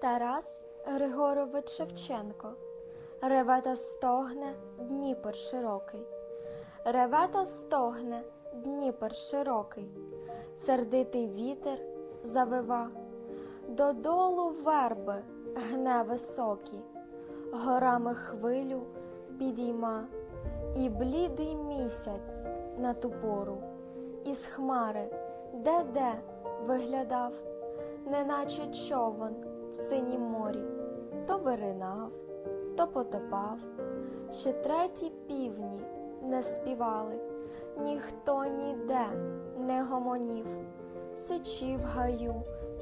Тарас Григорович Шевченко. Реве та стогне Дніпр широкий. Реве та стогне Дніпр широкий. Сердитий вітер завива. Додолу верби гне високі, горами хвилю підійма, і блідий місяць на ту пору, із хмари де-де виглядав, неначе човен в синім морі, то виринав, то потопав. Ще треті півні не співали, ніхто ніде не гомонів, сичі в гаю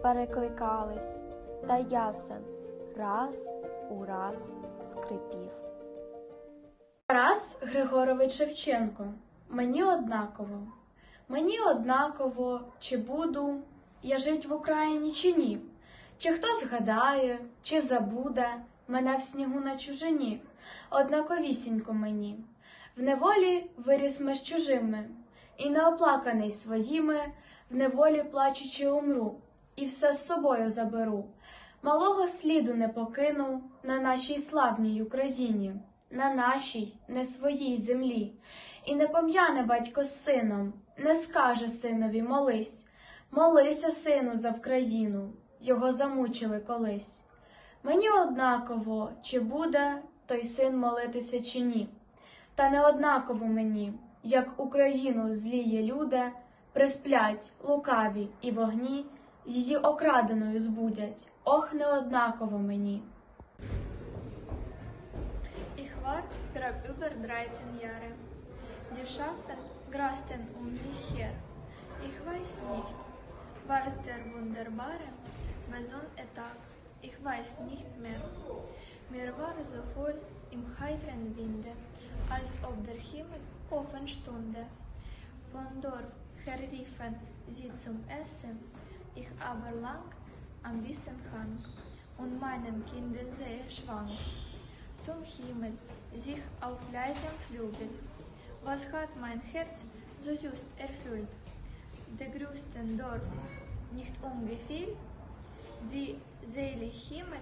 перекликались, та ясен раз у раз скрипів. Тарас Григорович Шевченко. Мені однаково. Мені однаково, чи буду я жить в Україні, чи ні. Чи хто згадає, чи забуде мене в снігу на чужині. Однаковісінько мені. В неволі виріс ми з чужими, і неоплаканий своїми, в неволі плачучи умру, і все з собою заберу. Малого сліду не покину на нашій славній Україні, на нашій, не своїй землі. І не пом'яне батько з сином, не скаже синові молись, молися, сину, за Вкраїну, його замучили колись. Мені однаково, чи буде той син молитися, чи ні. Та не однаково мені, як Україну зліє люди, присплять лукаві і вогні, її окраденою збудять. Ох, не однаково мені. War per über 13 Jahre. Die Schafen grasten um sich war es der wunderbare Maison-Tag. Ich weiß nicht mehr. Mir war so voll im heiteren Winde, als ob der Himmel offen stünde. Von Dorf her riefen sie zum Essen, ich aber lang am Wissen hang und meinem Kinde sehr schwang zum Himmel, sich auf leisem Flügel. Was hat mein Herz so just erfüllt? Der größten Dorf nicht umgefiel, wie selig Himmel,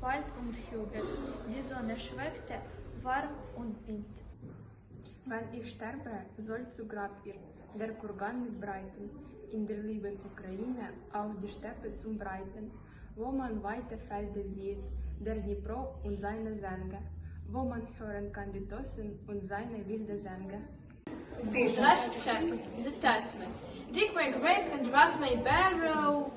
Wald und Hügel. Die Sonne schweckte warm und mild. Wenn ich sterbe, soll zu Grab ihr der Kurgan mit Breiten, in der lieben Ukraine auch die Steppe zum Breiten, wo man weite Felder sieht, der Dnipro und seine Sänge, wo man hören kann die Tossen und seine wilde Sänge. Taras Shevchenko is a testament. Dig my grave and rust my barrow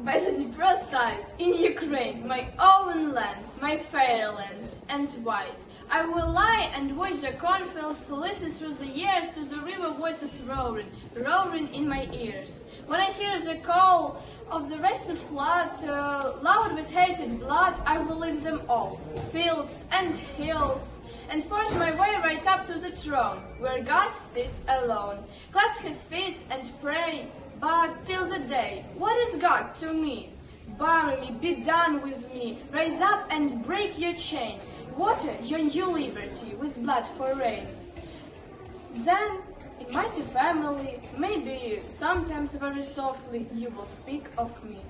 by the Dnipro sides in Ukraine, my own land, my fairyland and white. I will lie and watch the cornfields listen through the years to the river voices roaring, roaring in my ears. When I hear the call of the racing flood, uh, loud with hated blood, I will leave them all, fields and hills, and force my way right up to the throne, where God sits alone. Clasp his feet and pray, but till the day, what is God to me? Bury me, be done with me, rise up and break your chain, water your new liberty with blood for rain. Then, mighty family, maybe sometimes very softly you will speak of me.